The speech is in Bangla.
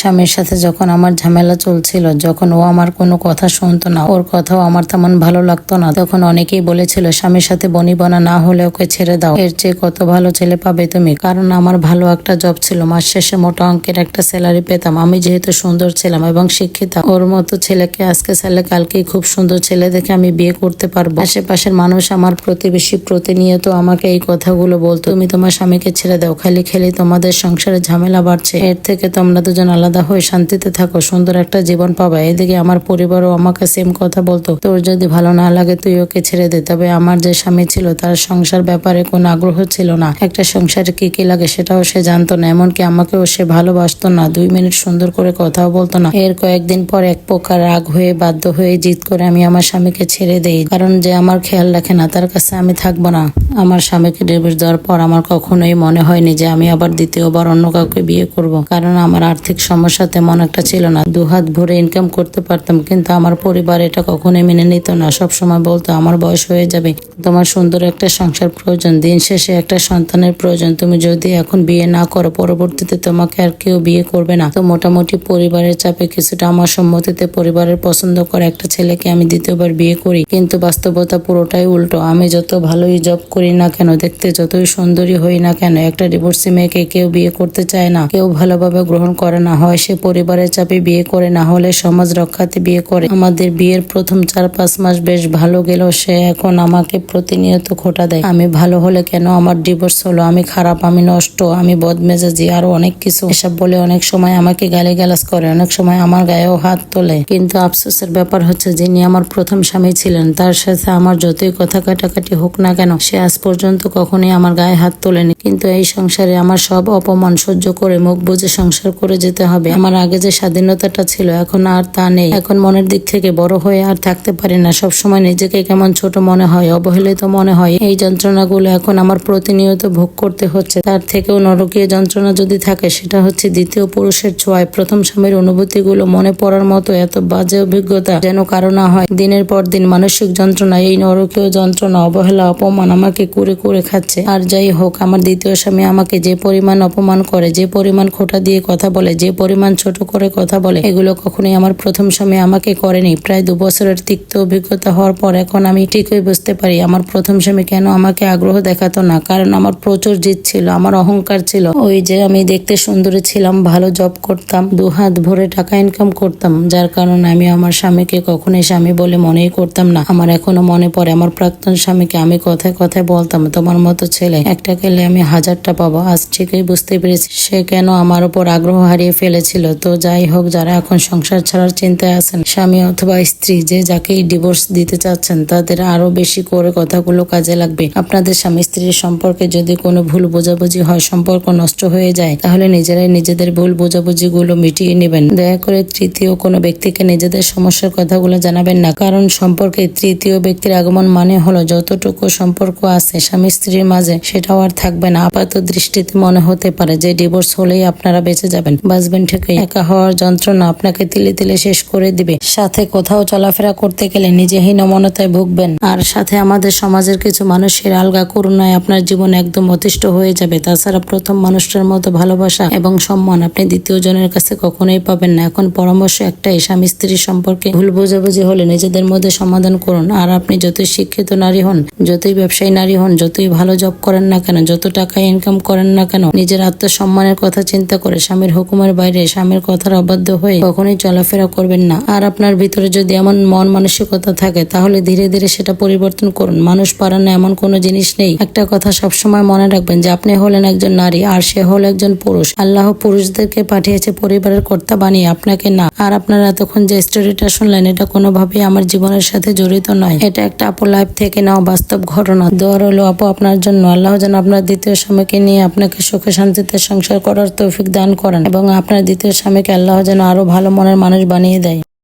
স্বামীর সাথে যখন আমার ঝামেলা চলছিল, যখন ও আমার কোনো কথা শুনতো না, ওর কথাও আমার তেমন ভালো লাগতো না। তখন অনেকেই বলেছিল, স্বামীর সাথে বনিবনা না হলে ওকে ছেড়ে দাও। এর চেয়ে কত ভালো ছেলে পাবে তুমি? কারণ আমার ভালো একটা জব ছিল। মাস শেষে মোটা অঙ্কের একটা স্যালারি পেতাম। আমি যেহেতু সুন্দর ছিলাম এবং শিক্ষিত, ওর মতো ছেলেকে আজকে ছেলে কালকেই খুব সুন্দর ছেলে দেখে আমি বিয়ে করতে পারব। আশেপাশের মানুষ আমার প্রতিবেশী প্রতিনিয়ত আমাকে এই কথাগুলো বলতো, তুমি তোমার স্বামীকে ছেড়ে দাও। খালি, খেলে তোমাদের সংসারে ঝামেলা বাড়ছে। এর থেকে তোমরা দুজন আলাদা হয়ে শান্তিতে থাকো, সুন্দর একটা জীবন পাবা। এদিকে আমার পরিবারও আমাকে সেম কথা বলতো, তোর যদি ভালো না লাগে, তুই ওকে ছেড়ে দে। তবে আমার যে স্বামী ছিল, তার সংসার ব্যাপারে কোনো আগ্রহ ছিল না। একটা সংসারে কি কি লাগে সেটাও সে জানতো না, এমনকি আমাকেও সে ভালোবাসতো না। দুই মিনিট সুন্দর করে কথাও বলতো না। এর কয়েকদিন পর এক প্রকার রাগ হয়ে, বাধ্য হয়ে জিদ করে আমি আমার স্বামীকে ছেড়ে দেই, কারণ যে আমার খেয়াল রাখে না, তার কাছে আমি থাকব না। আমার স্বামীকে ডিভোর্স দেওয়ার পর আমার কখনোই মনে হয়নি যে আমি আবার দ্বিতীয়বার অন্য কাউকে বিয়ে করব, কারণ আমার আর্থিক সমস্যা তেমন একটা ছিল না। দু হাত ভরে ইনকাম করতে পারতাম, কিন্তু আমার পরিবার এটা কখনোই মেনে নিত না। সব সময় বলতো, আমার বয়স হয়ে যাবে, তোমার সুন্দর একটা সংসার প্রয়োজন, দিন শেষে একটা সন্তানের প্রয়োজন। তুমি যদি এখন বিয়ে না করো, পরবর্তীতে তোমাকে আর কেউ বিয়ে করবে না। তো মোটামুটি পরিবারের চাপে কিছুটা আমার সম্মতিতে পরিবারের পছন্দ করা একটা ছেলেকে আমি দ্বিতীয়বার বিয়ে করি, কিন্তু বাস্তবতা পুরোটাই উল্টো। আমি যত ভালোই জব করি না কেন, দেখতে যতই সুন্দরী হই না কেন, একটা ডিভোর্সি মেয়েকে কেউ বিয়ে করতে চায় না, কেউ ভালোভাবে গ্রহণ করে না। হয়, সে পরিবারের চাপে বিয়ে করে, না হলে সমাজ রক্ষাতে বিয়ে করে। আমাদের বিয়ের প্রথম চার পাঁচ মাস বেশ ভালো গেল, সে এখন আমাকে প্রতিনিয়ত খোটা দেয়। আমি ভালো হলে কেন আমার ডিভোর্স হলো? আমি খারাপ, আমি নষ্ট, আমি বদমেজাজি, আরও অনেক কিছু। এসব বলে অনেক সময় আমাকে গালি গালাজ করে, অনেক সময় আমার গায়েও হাত তোলে। কিন্তু আফসোসের ব্যাপার হচ্ছে, যিনি আমার প্রথম স্বামী ছিলেন, তার সাথে আমার যতই কথা কাটাকাটি হোক না কেন, সে আজ পর্যন্ত কখনোই আমার গায়ে হাত তোলেনি। কিন্তু এই সংসারে আমার সব অপমান সহ্য করে, মুখ বুঝে সংসার করে যেতে হবে। আমার আগে যে স্বাধীনতাটা ছিল, এখন আর তা নেই। এখন মনের দিক থেকে বড় হয়ে আর থাকতে পারি না। সবসময় নিজেকে কেমন ছোট মনে হয়, অবহেলিত মনে হয়। এই যন্ত্রণাগুলো এখন আমার প্রতিনিয়ত ভোগ করতে হচ্ছে। তার থেকেও নরকীয় যন্ত্রণা যদি থাকে, সেটা হচ্ছে দ্বিতীয় পুরুষের ছোঁয়ায় প্রথম স্বামীর অনুভূতিগুলো মনে পড়ার মতো এত বাজে অভিজ্ঞতা যেন কারও না হয়। দিনের পর দিন মানসিক যন্ত্রণা, এই নরকীয় যন্ত্রণা, অবহেলা, অপমান আমাকে কুরে কুরে খাচ্ছে। আর যাই হোক, আমার দ্বিতীয় স্বামী আমাকে যে পরিমাণ অপমান করে, যে পরিমাণ খোটা দিয়ে কথা বলে, যে পরিমাণ ছোট করে কথা বলে, এগুলো কখনোই আমার প্রথম স্বামী আমাকে করেনি। প্রায় দু বছরের তিক্ত অভিজ্ঞতা হওয়ার পর এখন আমি ঠিকই বুঝতে পারি, আমার প্রথম স্বামী কেন আমাকে আগ্রহ দেখাতো না। কারণ আমার প্রচুর জিদ ছিল, আমার অহংকার ছিল। ওই যে আমি দেখতে সুন্দরী ছিলাম, ভালো জব করতাম, দু হাত ভরে টাকা ইনকাম করতাম, যার কারণে আমি আমার স্বামীকে কখনোই স্বামী বলে মনেই করতাম না। আমার এখনও মনে পড়ে, আমার প্রাক্তন স্বামীকে আমি কথায় কথায় বলতাম, তোমার মতো ছেলে, একটা খেলে আমি হাজারটা পাবো। আজ ঠিকই বুঝতে পেরেছি, সে কেন আমার উপর আগ্রহ হারিয়ে ফেলেছিল তো যাই হোক, যারা এখন সংসার ছাড়ার চিন্তায় আছেন, স্বামী অথবা স্ত্রী, যে যাকেই ডিভোর্স দিতে চাচ্ছেন, তাদের আরও বেশি করে কথাগুলো কাজে লাগবে। আপনাদের স্বামী স্ত্রীর সম্পর্কে যদি কোনো ভুল বোঝাবুঝি হয়, সম্পর্ক নষ্ট হয়ে যায়, তাহলে নিজেরাই নিজেদের ভুল বোঝাবুঝিগুলো মিটিয়ে নেবেন। দয়া করে তৃতীয় কোনো ব্যক্তিকে নিজেদের সমস্যার কথাগুলো জানাবেন না, কারণ সম্পর্কে তৃতীয় ব্যক্তির আগমন মানে হলো, যতটুকু সম্পর্ক আছে স্বামী স্ত্রীর মাঝে, সেটাও আর থাকবে না। আপাত দৃষ্টিতে মনে হতে পারে যে ডিভোর্স হলেই আপনারা বেঁচে যাবেন। বাঁচবেন ঠিকই একা হওয়ার যন্ত্রণা আপনাকে তিলে তিলে শেষ করে দিবে। সাথে কোথাও চলাফেরা করতে গেলে নিজে হীনমনতায় ভুগবেন। আর সাথে আমাদের সমাজের কিছু মানুষের আলগা করুণায় আপনার জীবন একদম অতিষ্ঠ হয়ে যাবে। তাছাড়া প্রথম মানুষটার মতো ভালোবাসা এবং সম্মান আপনি দ্বিতীয় জনের কাছে কখনোই পাবেন না। এখন পরামর্শ একটাই, স্বামী স্ত্রীর সম্পর্কে ভুল বোঝাবুঝি হলে নিজেদের মধ্যে সমাধান করুন। আর আপনি যতই শিক্ষিত নারী হন, যতই ব্যবসায়ী নারী হন, যতই ভালো জব করেন না কেন, যত টাকা ইনকাম করেন না কেন, নিজের আত্মসম্মানের কথা চিন্তা করে স্বামীর হুকুমের বাইরে স্বামীর কথার অবাধ্য হয়ে কখনোই চলাফেরা করবেন না। আর আপনার ভিতরে যদি এমন মন মানসিকতা থাকে, তাহলে ধীরে ধীরে সেটা পরিবর্তন করুন। মানুষ পারানো এমন কোনো জিনিস নেই। একটা কথা সবসময় মনে রাখবেন যে, আপনি হলেন একজন নারী আর সে হল একজন পুরুষ। আল্লাহ পুরুষদেরকে পাঠিয়েছে পরিবারের কর্তা বানিয়ে, আপনাকে না। আর আপনারা এতক্ষণ যে স্টোরিটা শুনলেন, এটা কোনোভাবেই আমার জীবনের সাথে জড়িত নয়। এটা একটা আপু লাইফ থেকে নেওয়া বাস্তব ঘটনা। দোয়ার হলো আপু আপনার জন্য। আল্লাহ যেন আপনার দ্বিতীয় স্বামীকে নিয়ে আপনাকে সুখে শান্তিতে সংসার করার তৌফিক দান করেন এবং আপনার দ্বিতীয় স্বামীকে আল্লাহ যেন আরও ভালো মনের মানুষ বানিয়ে দেয়।